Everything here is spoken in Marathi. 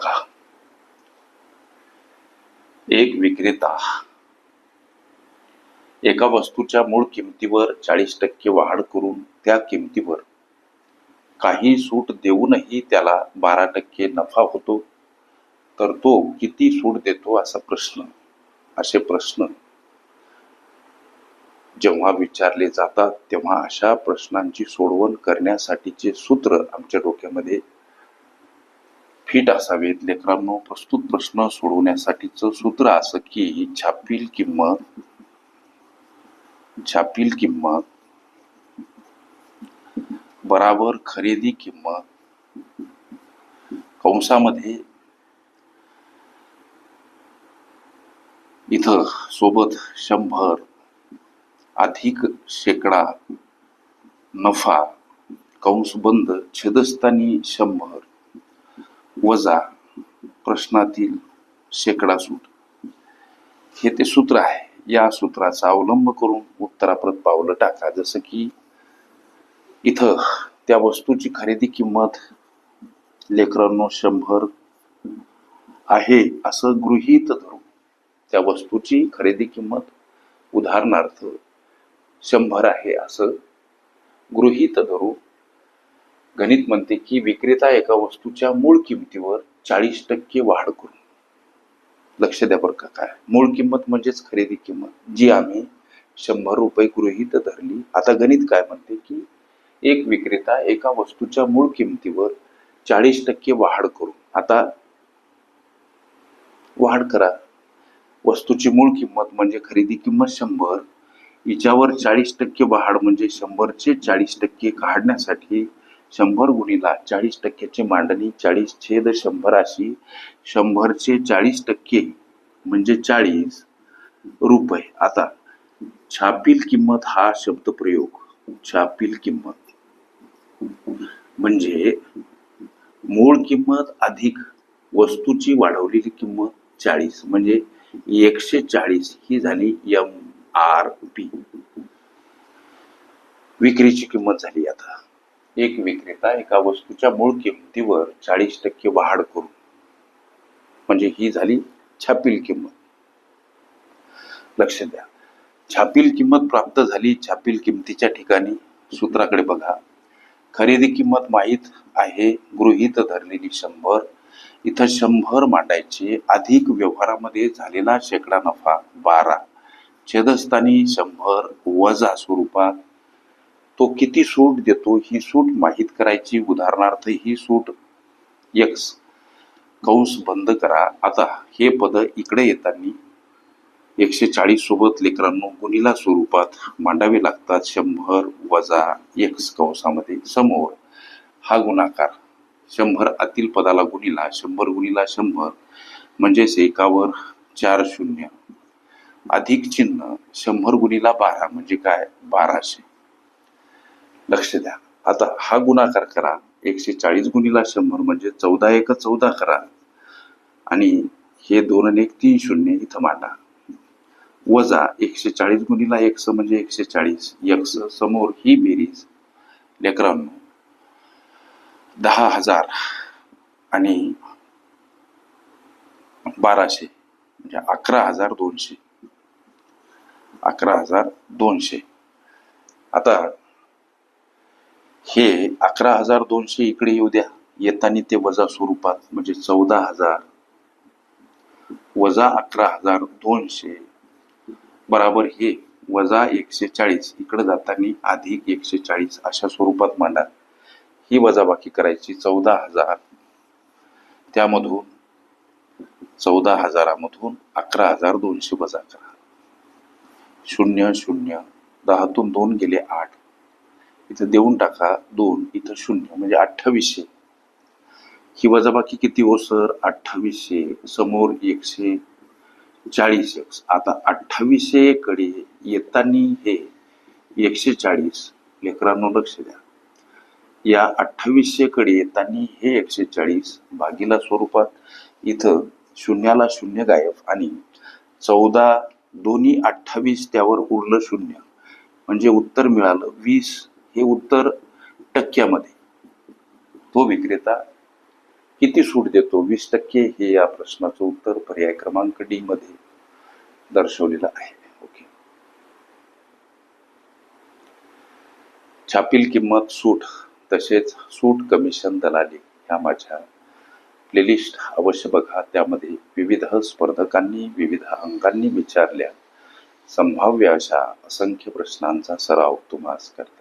बघा. एक विक्रेता एका वस्तूच्या मूळ किमतीवर चाळीस टक्के वाढ करून त्या किमतीवर काही सूट देऊनही त्याला बारा टक्के नफा होतो तर तो किती सूट देतो असा प्रश्न असे प्रश्न जेव्हा विचारले जातात तेव्हा अशा प्रश्नांची सोडवण करण्यासाठीचे सूत्र आमच्या डोक्यामध्ये फिट असावेत. लेकरांनो प्रस्तुत प्रश्न सोडवण्यासाठीचं सूत्र असं की छापील किंमत छापील किंमत बराबर खरेदी किंमत कंसामध्ये इथं सोबत शंभर अधिक शेकडा नफा कंस बंद छेदस्थानी शंभर वजा प्रश्नातील शेकडा सूट हे ते सूत्र आहे. या सूत्राचा अवलंब करून उत्तराप्रत पावलं टाका. जसं की इथं त्या वस्तूची खरेदी किंमत लेकरांनो शंभर आहे असं गृहीत धरू त्या वस्तूची खरेदी किंमत उदाहरणार्थ शंभर आहे असं गृहीत धरू गणित म्हणते की विक्रेता एका वस्तूच्या मूळ किमतीवर चाळीस टक्के वाढ करून. लक्ष द्या बरं का काय. मूळ किंमत म्हणजेच खरेदी किंमत जी आम्ही शंभर रुपये गृहीत धरली. आता गणित काय म्हणते की एक विक्रेता एका वस्तूच्या मूळ किमतीवर चाळीस टक्के वाढ करून. आता वाढ करा. वस्तूची मूळ किंमत म्हणजे खरेदी किंमत शंभर. हिच्यावर चाळीस टक्के वाढ म्हणजे शंभरचे चाळीस टक्के काढण्यासाठी शंभर गुणीला चाळीस टक्क्याची मांडणी चाळीस छेद शंभर अशी शंभरचे चाळीस टक्के म्हणजे चाळीस रुपये. आता छापील किंमत हा शब्द प्रयोग छापील किंमत. म्हणजे मूळ किंमत अधिक वस्तूची वाढवलेली किंमत चाळीस. म्हणजे एकशे चाळीस ही झाली एम आर पी विक्रीची किंमत झाली आता. एक विक्रेता एका वस्तूच्या मूळ किमतीवर चाळीस टक्के वाढ करू. म्हणजे ही झाली छापील किंमत. लक्ष द्या. छापील किंमत प्राप्त झाली छापील किमतीच्या ठिकाणी. सूत्राकडे बघा. खरेदी किंमत माहीत आहे गृहीत धरलेली शंभर. इथं शंभर मांडायचे अधिक व्यवहारामध्ये झालेला शेकडा नफा बारा. छेदस्थानी शंभर वजा स्वरूपात तो किती सूट देतो ही सूट माहीत करायची उदाहरणार्थ ही सूट यक्स कंस बंद करा. आता हे पद इकडे येताना एकशे चाळीस सोबत लेकरांनो गुणिला स्वरूपात मांडावे लागतात. शंभर वजा एक्स कंसामध्ये समोर. हा गुणाकार शंभर आतील पदाला गुणिला शंभर गुणिला शंभर म्हणजेच एकावर चार शून्य. अधिक चिन्ह शंभर गुणिला बारा म्हणजे काय? बाराशे. लक्ष द्या. आता हा गुणाकार करा. एकशे चाळीस गुणिला शंभर म्हणजे चौदा एक चौदा करा. आणि हे दोन आणि एक तीन शून्य इथं मांडा. वजा एकशे चाळीस गुणिला एक्स म्हणजे एकशे चाळीस. एक्स समोर ही बेरीज लेकरांनो दहा हजार आणि बाराशे म्हणजे अकरा हजार दोनशे. अकरा हजार दोनशे. आता हे अकरा हजार दोनशे इकडे येऊ द्या. येताना ते वजा स्वरूपात म्हणजे चौदा हजार. वजा अकरा हजार दोनशे. बराबर हे वजा एकशे चाळीस. इकडे जाताना अधिक एकशे चाळीस अशा स्वरूपात मांडा. ही वजाबाकी करायची चौदा हजार. त्यामधून चौदा हजारामधून अकरा हजार दोनशे वजा करा. शून्य शून्य. दहातून दोन गेले आठ. इथं देऊन टाका दोन इथं शून्य म्हणजे अठ्ठावीसशे. ही वजाबाकी किती हो सर? अठ्ठावीसशे समोर एकशे चाळीस. एक्स आता अठ्ठावीसशे कडे येताना हे एकशे चाळीस. लेकरांनो लक्ष द्या. या अठ्ठावीसशे कडे येताना हे एकशे चाळीस भागीला स्वरूपात इथं शून्याला शून्य गायब आणि चौदा दोन्ही अठ्ठावीस त्यावर उरलं शून्य. म्हणजे उत्तर मिळालं वीस. हे उत्तर टक्क्यामध्ये. तो विक्रेता किती सूट देतो? वीस टक्के हे या प्रश्नाचं उत्तर पर्याय क्रमांक डी मध्ये दर्शवलेलं आहे. ओके. छापील किंमत सूट तसेच सूट कमिशन दलाली ह्या माझ्या प्लेलिस्ट अवश्य बघा. त्यामध्ये विविध स्पर्धकांनी विविध अंकांनी विचारल्या. संभाव्य अशा असंख्य प्रश्नांचा सराव तुम्हास करता